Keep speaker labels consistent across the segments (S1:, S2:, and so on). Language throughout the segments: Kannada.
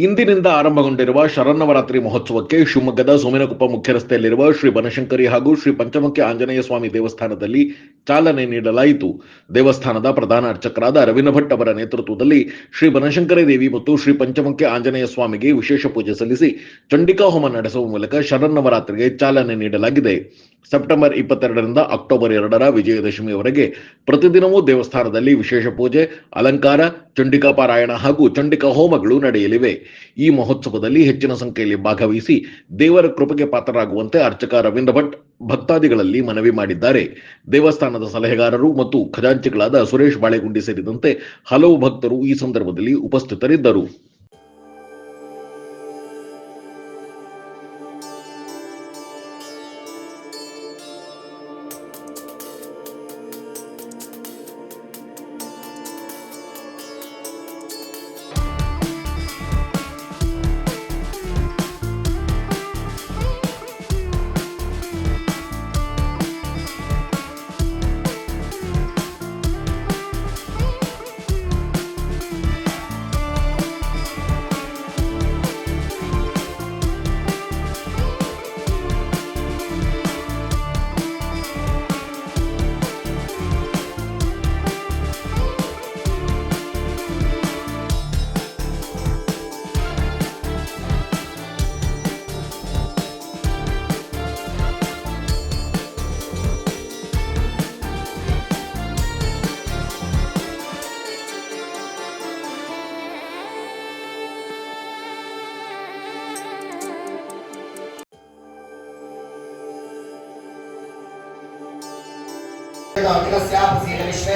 S1: ಇಂದಿನಿಂದ ಆರಂಭಗೊಂಡಿರುವ ಶರನ್ನವರಾತ್ರಿ ಮಹೋತ್ಸವಕ್ಕೆ ಶಿವಮೊಗ್ಗದ ಸೋಮಿನಕೊಪ್ಪ ಮುಖ್ಯ ರಸ್ತೆಯಲ್ಲಿರುವ ಶ್ರೀ ಬನಶಂಕರಿ ಹಾಗೂ ಶ್ರೀ ಪಂಚಮುಖಿ ಆಂಜನೇಯ ಸ್ವಾಮಿ ದೇವಸ್ಥಾನದಲ್ಲಿ ಚಾಲನೆ ನೀಡಲಾಯಿತು. ದೇವಸ್ಥಾನದ ಪ್ರಧಾನ ಅರ್ಚಕರಾದ ಅರವಿಂದ ಭಟ್ ಅವರ ನೇತೃತ್ವದಲ್ಲಿ ಶ್ರೀ ಬನಶಂಕರಿ ದೇವಿ ಮತ್ತು ಶ್ರೀ ಪಂಚಮುಖಿ ಆಂಜನೇಯ ಸ್ವಾಮಿಗೆ ವಿಶೇಷ ಪೂಜೆ ಸಲ್ಲಿಸಿ ಚಂಡಿಕಾ ಹೋಮ ನಡೆಸುವ ಮೂಲಕ ಶರನ್ನವರಾತ್ರಿಗೆ ಚಾಲನೆ ನೀಡಲಾಗಿದೆ. ಸೆಪ್ಟೆಂಬರ್ ಇಪ್ಪತ್ತೆರಡರಿಂದ ಅಕ್ಟೋಬರ್ ಎರಡರ ವಿಜಯದಶಮಿಯವರೆಗೆ ಪ್ರತಿದಿನವೂ ದೇವಸ್ಥಾನದಲ್ಲಿ ವಿಶೇಷ ಪೂಜೆ, ಅಲಂಕಾರ, ಚಂಡಿಕಾ ಪಾರಾಯಣ ಹಾಗೂ ಚಂಡಿಕಾ ಹೋಮಗಳು ನಡೆಯಲಿವೆ. ಈ ಮಹೋತ್ಸವದಲ್ಲಿ ಹೆಚ್ಚಿನ ಸಂಖ್ಯೆಯಲ್ಲಿ ಭಾಗವಹಿಸಿ ದೇವರ ಕೃಪೆಗೆ ಪಾತ್ರರಾಗುವಂತೆ ಅರ್ಚಕ ರವೀಂದ್ರ ಭಟ್ ಭಕ್ತಾದಿಗಳಲ್ಲಿ ಮನವಿ ಮಾಡಿದ್ದಾರೆ. ದೇವಸ್ಥಾನದ ಸಲಹೆಗಾರರು ಮತ್ತು ಖಜಾಂಚಿಗಳಾದ ಸುರೇಶ್ ಬಾಳೆಗುಂಡಿ ಸೇರಿದಂತೆ ಹಲವು ಭಕ್ತರು ಈ ಸಂದರ್ಭದಲ್ಲಿ ಉಪಸ್ಥಿತರಿದ್ದರು.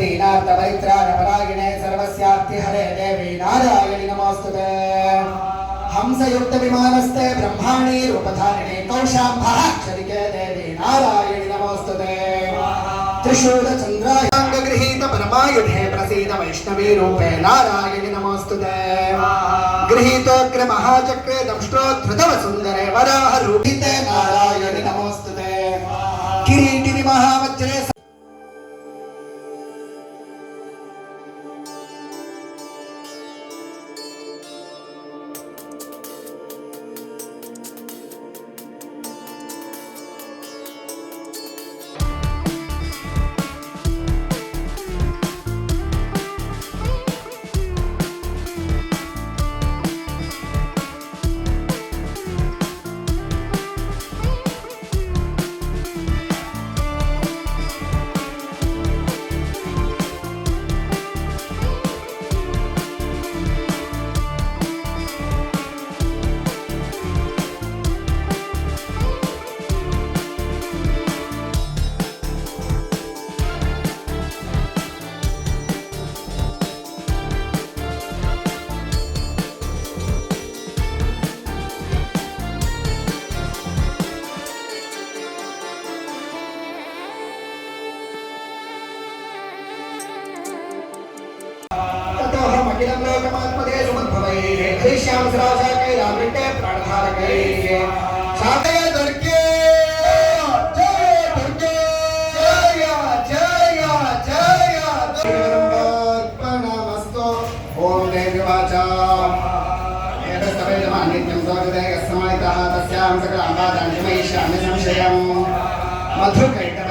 S2: ದೀನಾರ್ಥ ಮೈತ್ರ ಪರಾಗಿಣೆ ಸರ್ವಸ್ಯಾರ್ಥಿ ಹರೇ ದೇವಿ ನಾರಾಯಣಿ ನಮಸ್ತುತೆ. ಹಂಸಯುಕ್ತ ವಿಮಾನಸ್ಥೆ ಬ್ರಹ್ಮಾಣಿ ರೂಪಧಾರಿಣಿ ಕೌಶಾಂಭಾಕ್ಷರಿಕೆ ದೇವಿ ನಾರಾಯಣಿ ನಮಸ್ತದೆ ತ್ರಿಶೂಲ ಚಂದ್ರಾಯಾಂಗ ಗೃಹೀತ ಪರಮಾಯುಧೆ, ಪ್ರಸೀದ ವೈಷ್ಣವೀ ರೂಪೆ ನಾರಾಯಣಿ ನಮಸ್ತದೆ ಗೃಹೀತೋಗ್ರ ಮಹಾಚಕ್ರೆ ದಂಷ್ಟೋದ್ಭೃತವ ಸುಂದರೇ ವರಾಹ ರೂಪ श्याम सराजा के रामिटे प्रणधार गए छाते धड़के जय धड़के जय जय जय। अर्पणमस्तु ओम देववाचा नित्यं स्वागतः यस्मायितः तस्यां सकलाङ्गादान्यमयिष्यामि संशयं मधुकैट